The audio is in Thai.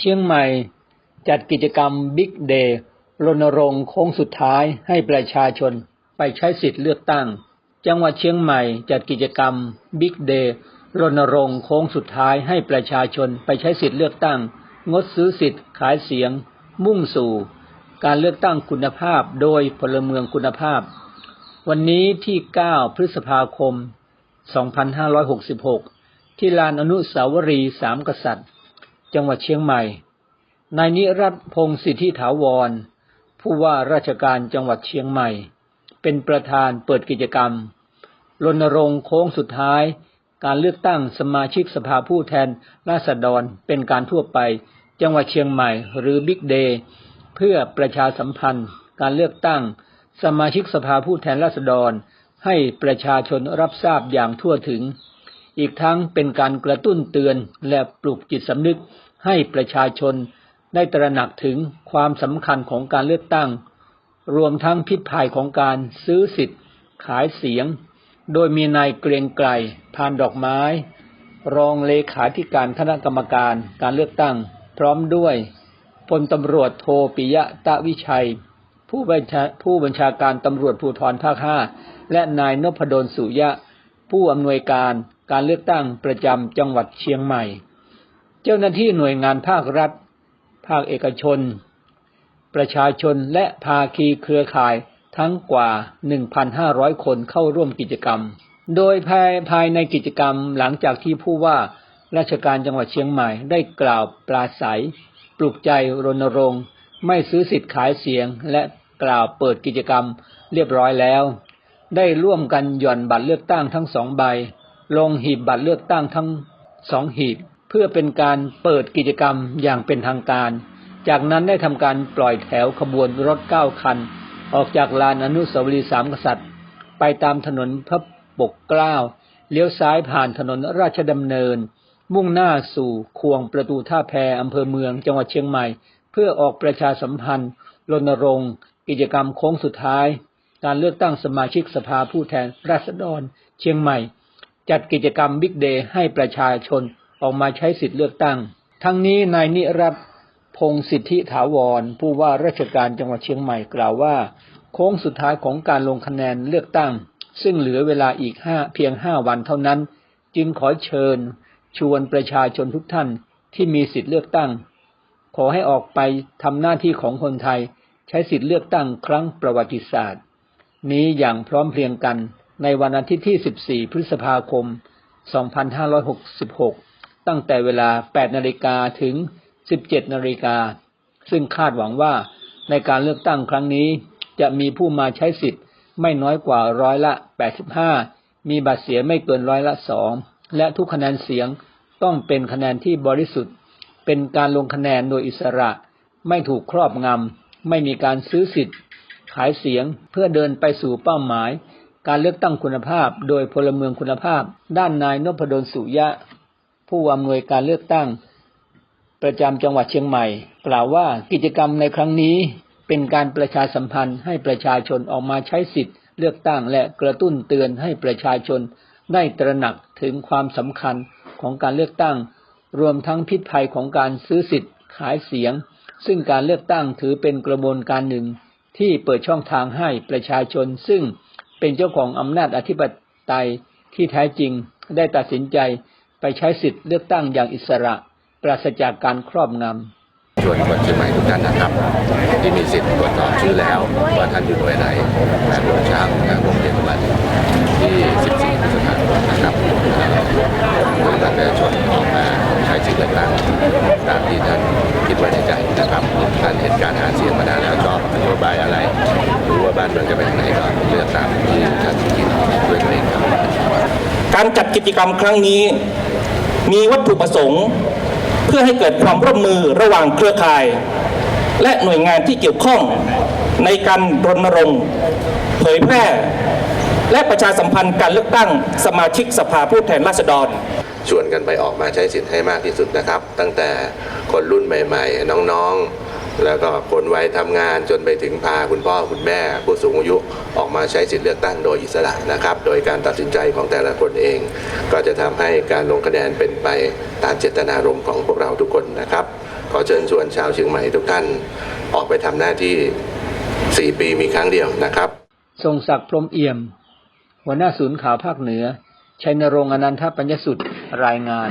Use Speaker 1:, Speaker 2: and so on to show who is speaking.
Speaker 1: เชียงใหม่ จัดกิจกรรมบิ๊กเดย์รณรงค์โค้งสุดท้ายให้ประชาชนไปใช้สิทธิ์เลือกตั้ง จังหวัดเชียงใหม่จัดกิจกรรมบิ๊กเดย์รณรงค์โค้งสุดท้ายให้ประชาชนไปใช้สิทธิ์เลือกตั้ง งดซื้อสิทธิ์ขายเสียง มุ่งสู่ การเลือกตั้งคุณภาพโดยพลเมืองคุณภาพ วันนี้ที่ 9 พฤษภาคม 2566 ที่ลานอนุสาวรีย์สามกษัตริย์ จังหวัดเชียงใหม่ นายนิรัตพงศ์สิทธิถาวร ผู้ว่าราชการจังหวัดเชียงใหม่ เป็นประธานเปิดกิจกรรม รณรงค์โค้งสุดท้าย การเลือกตั้งสมาชิกสภาผู้แทนราษฎรเป็นการทั่วไป จังหวัดเชียงใหม่หรือบิ๊กเดย์เพื่อประชาสัมพันธ์ การเลือกตั้ง สมาชิกสภาผู้แทนราษฎร ให้ประชาชนรับทราบอย่างทั่วถึง อีกทั้งเป็นการกระตุ้นเตือนและปลุกจิตสำนึกให้ประชาชนได้ตระหนักถึงความสำคัญของการเลือกตั้ง รวมทั้งพิษภัยของการซื้อสิทธิ์ ขายเสียง โดยมีนายเกรียงไกรพานดอกไม้ รองเลขาธิการคณะกรรมการการเลือกตั้ง พร้อมด้วยพลตำรวจโทปิยะตะวิชัย ผู้บัญชาผู้บัญชาการตำรวจภูธรภาคห้าและนายนพดลสุยะ ผู้อำนวยการ การเลือกตั้งประจำจังหวัดเชียงใหม่ เจ้าหน้าที่หน่วยงานภาครัฐ ภาคเอกชน ประชาชนและภาคีเครือข่ายทั้งกว่า 1,500 คนเข้าร่วมกิจกรรม โดยภายภายในกิจกรรมหลังจากที่ผู้ว่าราชการจังหวัดเชียงใหม่ได้กล่าวปราศัย ปลุกใจรณรงค์ ไม่ซื้อสิทธิ์ขายเสียง และกล่าวเปิดกิจกรรมเรียบร้อยแล้ว ได้ร่วมกันหย่อนบัตรเลือกตั้งทั้งสองใบ ลงหีบบัตรเลือกตั้งทั้งสองหีบ เพื่อเป็นการเปิดกิจกรรมอย่างเป็นทางการ จากนั้นได้ทำการปล่อยแถวขบวนรถเก้าคัน ออกจากลานอนุสาวรีย์สามกษัตริย์ ไปตามถนนพระปกเกล้าเลี้ยวซ้ายผ่านถนนราชดำเนิน มุ่งหน้าสู่ควงประตูท่าแพอำเภอเมืองจังหวัดเชียงใหม่ เพื่อออกประชาสัมพันธ์รณรงค์กิจกรรมโค้งสุดท้าย การเลือกตั้งสมาชิกสภาผู้แทนราษฎรเชียงใหม่ จัดกิจกรรมบิ๊กเดย์ให้ประชาชนออกมาใช้สิทธิเลือกตั้ง ทั้งนี้นายนิรัตพงศ์สิทธิถาวร ผู้ว่าราชการจังหวัดเชียงใหม่กล่าวว่า โค้งสุดท้ายของการลงคะแนนเลือกตั้ง ซึ่งเหลือเวลาอีกห้าเพียงห้าวันเท่านั้น จึงขอเชิญ ชวนประชาชนทุกท่านที่มีสิทธิเลือกตั้ง ขอให้ออกไปทำหน้าที่ของคนไทย ใช้สิทธิเลือกตั้งครั้งประวัติศาสตร์ นี้อย่างพร้อมเพรียงกัน ในวันอาทิตย์ที่ 14 พฤษภาคม 2566 ตั้งแต่เวลา 8 นาฬิกาถึง 17 นาฬิกา ซึ่งคาดหวังว่าในการเลือกตั้งครั้งนี้ จะมีผู้มาใช้สิทธิ์ไม่น้อยกว่าร้อยละ 85 มีบัตรเสียไม่เกินร้อยละ 2 และทุกคะแนนเสียงต้องเป็นคะแนนที่บริสุทธิ์ เป็นการลงคะแนนโดยอิสระ ไม่ถูกครอบงำ ไม่มีการซื้อสิทธิ์ ขายเสียงเพื่อเดินไปสู่เป้าหมาย การเลือกตั้งคุณภาพ โดยพลเมืองคุณภาพ ด้านนายนพดลสุยะ ผู้อำนวยการเลือกตั้ง ประจำจังหวัดเชียงใหม่ กล่าวว่ากิจกรรมในครั้งนี้เป็นการประชาสัมพันธ์ให้ประชาชนออกมาใช้สิทธิ์ เลือกตั้งและกระตุ้นเตือนให้ประชาชน ได้ตระหนักถึงความสำคัญของการเลือกตั้ง รวมทั้งพิษภัยของการซื้อสิทธิ์ขายเสียง ซึ่งการเลือกตั้งถือเป็นกระบวนการหนึ่งที่เปิดช่องทางให้ประชาชนซึ่ง เป็นเจ้าของอำนาจอธิปไตยที่แท้จริงได้ตัดสินใจไปใช้สิทธิ์เลือกตั้งอย่างอิสระ ปราศจากการครอบงำ
Speaker 2: ชวนคนเชียงใหม่ทุกท่านนะครับ ที่มีสิทธิ์ตรวจสอบชื่อแล้วว่าท่านอยู่หน่วยไหนแปดโมงเช้าทางโรงเรียนบัตรที่14พฤษภาคมนะครับเพื่อประชาชนออกมาใช้สิทธิ์เลือกตั้งตามที่ท่านคิดไว้ในใจนะครับท่านเห็นการหาเสียงมานานแล้วชอบนโยบายอะไรรู้ว่าบ้านเมืองจะ การ
Speaker 3: จัดกิจกรรมครั้งนี้ มีวัตถุประสงค์ เพื่อให้เกิดความร่วมมือระหว่างเครือข่าย และหน่วยงานที่เกี่ยวข้องในการรณรงค์เผยแพร่ และประชาสัมพันธ์การเลือกตั้งสมาชิกสภาผู้แทนราษฎร
Speaker 2: ชวนกันไปออกมาใช้สิทธิ์ให้มากที่สุดนะครับ ตั้งแต่คนรุ่นใหม่ ๆ น้องๆ แล้วก็คนไว้ยทำงานจนไปถึงพาคุณพ่อคุณแม่ ผู้สูงอายุออกมาใช้สิทธิเลือกตั้งโดยอิสระนะครับ โดยการตัดสินใจของแต่ละคนเอง ก็จะทำให้การลงคะแนนเป็นไปตามเจตนารมณ์ของพวกเราทุกคนนะครับ ขอเชิญชวนชาวเชียงใหม่ทุกท่านออกไปทำหน้าที่ 4 ปีมีครั้งเดียวนะครับ
Speaker 1: ทรงศักดิ์พรมเอี่ยม หัวหน้าศูนย์ข่าวภาคเหนือชัยนรงค์อนันทปัญญสุดรายงาน